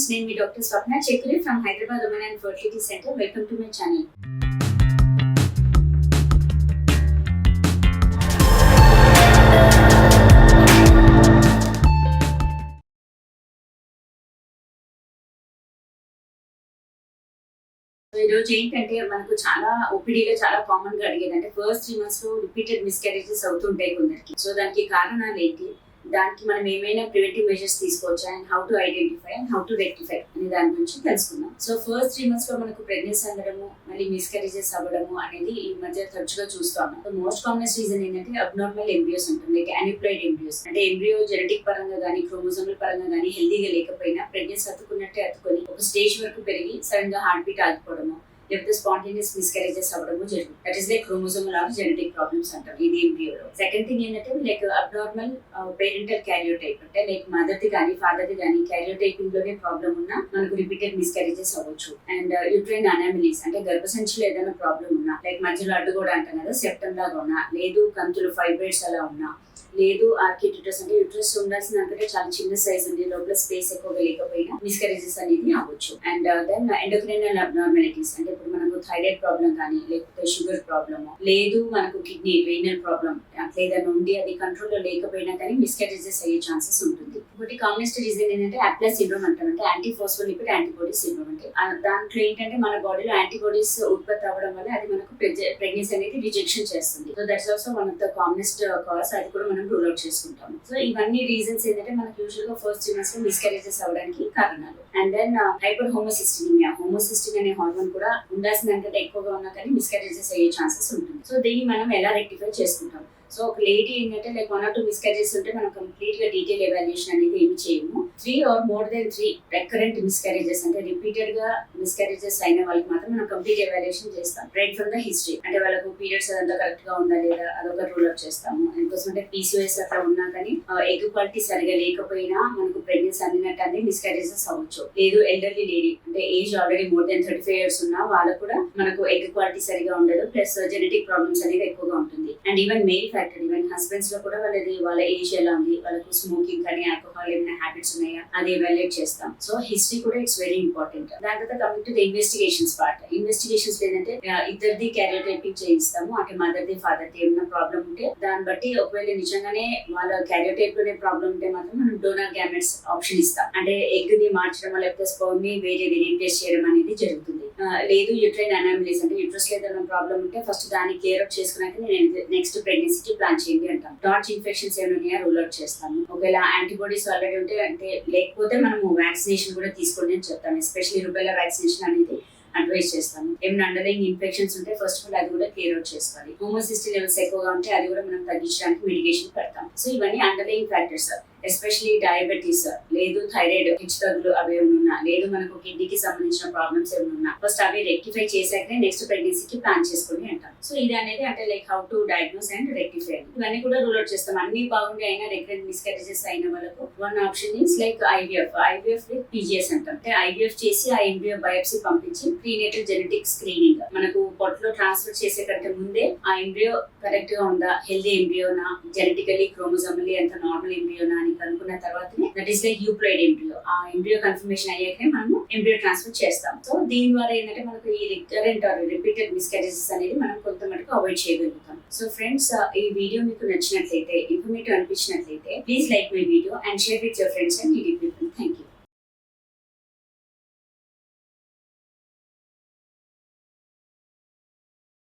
Friends నేను మీ doctor Swapna Chakri from Hyderabad women and fertility centre welcome to my channel ఈరోజు రోజు ఏంటంటే మనకు చాలా ఓపీడీలో చాలా కామన్గా అడిగేది అంటే ఫస్ట్ త్రీ మంత్స్లో రిపీటెడ్ మిస్క్యారేజెస్ అవుతుంటాయి కొందరికి. సో దానికి కారణాలు ఏంటి? దానికి మనం ఏమైనా ప్రివెంటివ్ మెజర్స్ తీసుకోవచ్చా? And how to identify and how to rectify అనే దాని గురించి తెలుసుకుందాం. సో ఫస్ట్ త్రీ మంత్స్లో మనకు ప్రెగ్నెన్సీ అందడము మళ్ళీ మిస్కరేజెస్ అవ్వడము అనేది ఈ మధ్య తరచుగా చూస్తాము సో మోస్ట్ కామనెస్ట్ రీజన్ ఏంటంటే అబ్నార్మల్ ఎంబ్రియోస్ ఉంటుంది లైక్ అనిప్లైడ్ ఎంబ్రియోస్ అంటే ఎంబ్రియో జెనెటిక్ పరంగా కానీ క్రోమోజోమల్ పరంగా కానీ హెల్దీగా లేకపోయినా ప్రెగ్నెన్సీ అతుకున్నట్టే అతుకొని ఒక స్టేజ్ వరకు పెరిగి సడన్గా హార్ట్ బీట్ ఆగిపోవడము లేకపోతే స్పాంటేనియస్ మిస్క్యారేజెస్ అవ్వడము జరుగుతుంది. That is like chromosomal or genetic problems అంటాం ఇది ఎంబ్రియోలో సెకండ్ థింగ్ ఏంటంటే లైక్ అబ్నార్మల్ పేరెంటల్ క్యారియోటైప్ అంటే లైక్ మదర్ ది కానీ ఫాదర్ ది కానీ క్యారియోటైపింగ్లోనే ప్రాబ్లం ఉన్నా మనకు రిపీటెడ్ మిస్క్యారేజెస్ అవ్వచ్చు. అండ్ యూట్రైన్ అనామిలీస్ అంటే గర్భసంచిలో ఏదైనా ప్రాబ్లం ఉన్నా. లైక్ మధ్యలో అడ్డు కూడా అంటాం కదా సెప్టమ్ లాగా ఉన్నా. లేదు కంతులు ఫైబ్రైడ్స్ అలా ఉన్నా. లేదు ఆర్కిడ్ యూట్రస్ అంటే యూట్రస్ ఉండాల్సిన దానికంటే చాలా చిన్న సైజ్ ఉంది. లోపల స్పేస్ ఎక్కువగా లేకపోయినా మిస్కరేజెస్ అనేది అవ్వచ్చు. అండ్ దెన్ ఎండోక్రైనల్ అబ్నార్మాలిటీస్ అంటే ఇప్పుడు మనం థైరాయిడ్ ప్రాబ్లం కానీ లేకపోతే షుగర్ ప్రాబ్లమ్ లేదు మనకు కిడ్నీ రీనల్ ప్రాబ్లం అట్లా ఉండి అది కంట్రోల్లో లేకపోయినా కానీ మిస్కరేజెస్ అయ్యే ఛాన్సెస్ ఉంటుంది. ఇంకోటి కామనెస్ట్ రీజన్ ఏంటంటే అప్లస్ సిండ్రోమ్ అంటాం అంటే యాంటీ ఫోస్ఫోలిపిడ్ యాంటీబాడీ సిండ్రోమ్ అంటే దాంట్లో ఏంటంటే మన బాడీలో యాంటీబాడీస్ ఉత్పత్తి అవ్వడం వల్ల అది మనకు ప్రెగ్నెన్సీ అనేది రిజెక్షన్ చేస్తుంది. So that's also one of the commonest cause అది కూడా మనం రూల్ అవుట్ చేసుకుంటాం సో ఇవన్నీ రీజన్స్ ఏంటంటే మనకు యూజువల్గా ఫస్ట్ త్రీ లో మిస్కరేజెస్ అవ్వడానికి కారణాలు. And then hyper homocysteinemia homocysteine అనే హార్మోన్ కూడా ఉండాల్సిన దానికంటే ఎక్కువగా ఉన్నా కానీ మిస్కరేజెస్ అయ్యే ఛాన్సెస్ ఉంటుంది. సో దీన్ని మనం ఎలా రెక్టిఫై చేసుకుంటాం? సో ఒక లేడీ ఏంటంటే like one or two miscarriages ఉంటే మనం కంప్లీట్గా డీటెయిల్ ఎవాల్యుయేషన్ అనేది ఏమి చేయము. Three or more than three recurrent miscarriages అంటే రిపీటెడ్గా మిస్కరేజెస్ అయిన వాళ్ళకి మాత్రం మనం కంప్లీట్ ఎవాల్యుయేషన్ చేస్తాం. రైట్ ఫ్రమ్ ద హిస్టరీ అంటే వాళ్ళకు పీరియడ్స్ అదంతా కరెక్ట్గా ఉందా లేదా అదొక రూల్ అవుట్ చేస్తాము. ఎందుకోసం అంటే పీసీఎస్ అట్లా ఉన్న కానీ ఎగ్ క్వాలిటీ సరిగా లేకపోయినా మనకు ప్రెగ్నెన్సీ అందినట్టు అనేది మిస్కారేజెస్ అవ్వచ్చు. లేదు ఎల్డర్లీ లేడీ అంటే age already more than thirty five years ఉన్నా వాళ్ళకు కూడా మనకు ఎగ్ క్వాలిటీ సరిగా ఉండదు ప్లస్ జెనెటిక్ ప్రాబ్లమ్స్ అనేది ఎక్కువగా ఉంటుంది. And even male factor even హస్బెండ్స్లో కూడా వాళ్ళది వాళ్ళ ఏజ్ ఎలా ఉంది వాళ్ళకు స్మోకింగ్ కానీ ఆల్కహాల్ ఏమైనా హ్యాబిట్స్ ఉన్నాయా అది ఎవాల్యుయేట్ చేస్తాం. సో హిస్టరీ కూడా ఇట్స్ వెరీ ఇంపార్టెంట్ దాని తర్వాత coming to the investigations part investigations ఏంటంటే ఇద్దరిది క్యారియర్ టైపింగ్ చేయిస్తాము అంటే మదర్ ది ఫాదర్ ది ఏమైనా ప్రాబ్లం ఉంటే దాన్ని బట్టి ఒకవేళ నిజంగానే వాళ్ళ క్యారియోటైప్లోనే ప్రాబ్లం ఉంటే మాత్రం మనం డోనర్ గ్యామెట్స్ ఆప్షన్ ఇస్తాం. అంటే ఎగ్ని మార్చడం లేకపోతే స్పర్మ్ని వేరేది రీప్లేస్ చేయడం అనేది జరుగుతుంది. లేదు యూట్రైన్ అనామిలీస్ అంటే యూట్రస్లో ఏదైనా ప్రాబ్లం ఉంటే ఫస్ట్ దాన్ని కేర్ అవుట్ చేసుకున్నాక నేను నెక్స్ట్ ప్రెగ్నెన్సీకి ప్లాన్ చేయండి అంటాం. టార్చ్ ఇన్ఫెక్షన్స్ ఏమైనా ఉన్నాయా? రూల్ అవుట్ చేస్తాము ఒకవేళ యాంటీబాడీస్ ఆల్రెడీ ఉంటే అంటే లేకపోతే మనము వ్యాక్సినేషన్ కూడా తీసుకోండి అని చెప్తాం ఎస్పెషల్లీ రుబెలా వ్యాక్సినేషన్ అనేది అడ్వైస్ చేస్తాము. ఏమైనా అండర్లైన్ ఇన్ఫెక్షన్స్ ఉంటే ఫస్ట్ ఆఫ్ ఆల్ అది కూడా క్లియర్ అవుట్ చేసుకోవాలి హోమోసిస్టీ లెవెల్స్ ఎక్కువగా ఉంటే అది కూడా మనం తగ్గించడానికి మెడికేషన్ పెడతాం సో ఇవన్నీ అండర్లైన్ ఫ్యాక్టర్స్ ఎస్పెషలీ డయాబెటీస్ లేదు థైరాయిడ్ హెచ్చుతగ్గులు అవి ఏమన్నా ఉన్నా లేదు మనకు కిడ్నీకి సంబంధించిన ప్రాబ్లమ్స్ ఏమైనా ఉన్నా ఫస్ట్ అవి రెక్టిఫై చేశాకనే నెక్స్ట్ ప్రెగ్నెన్సీకి ప్లాన్ చేసుకొని అంటాం. సో ఇది అనేది అంటే like how to diagnose and rectify. ఇవన్నీ కూడా రూల్ అవుట్ చేస్తాం. అన్ని బాగుండే అయినా రెగ్యులర్ మిస్కరేజెస్ అయిన వాళ్ళకు one option is like IVF. IVF with PGS అంటాం. అంటే ఐవీఎఫ్ చేసి ఆ ఎంబ్రియో బయోప్సీ పంపించి ప్రీనేటల్ జెనెటిక్ స్క్రీనింగ్. మనకు పొట్టలో ట్రాన్స్ఫర్ చేసే కంటే ముందే ఆ ఎంబ్రియో కరెక్ట్గా ఉందా? హెల్దీ ఎంబ్రియోనా? జెనెటికలీ క్రోమోజోమలీ అంత నార్మల్ ఎంబ్రియోనా అని కనుక్కున్న తర్వాతనే that is like euploid embryo ఆ ఎంబ్రియో కన్ఫర్మేషన్ అయ్యాకనే మనము ఎంబ్రియో ట్రాన్స్ఫర్ చేస్తాం. సో దీని ద్వారా ఏంటంటే మనకు ఈ రికరెంట్ ఆర్ రిపీటెడ్ మిస్కరేజెస్ అనేది మనం కొంత మటుకు అవాయిడ్ చేయగలుగుతాం. సో ఫ్రెండ్స్ ఈ వీడియో మీకు నచ్చినట్లయితే informative అనిపించినట్లయితే please like my video and share with your friends and needy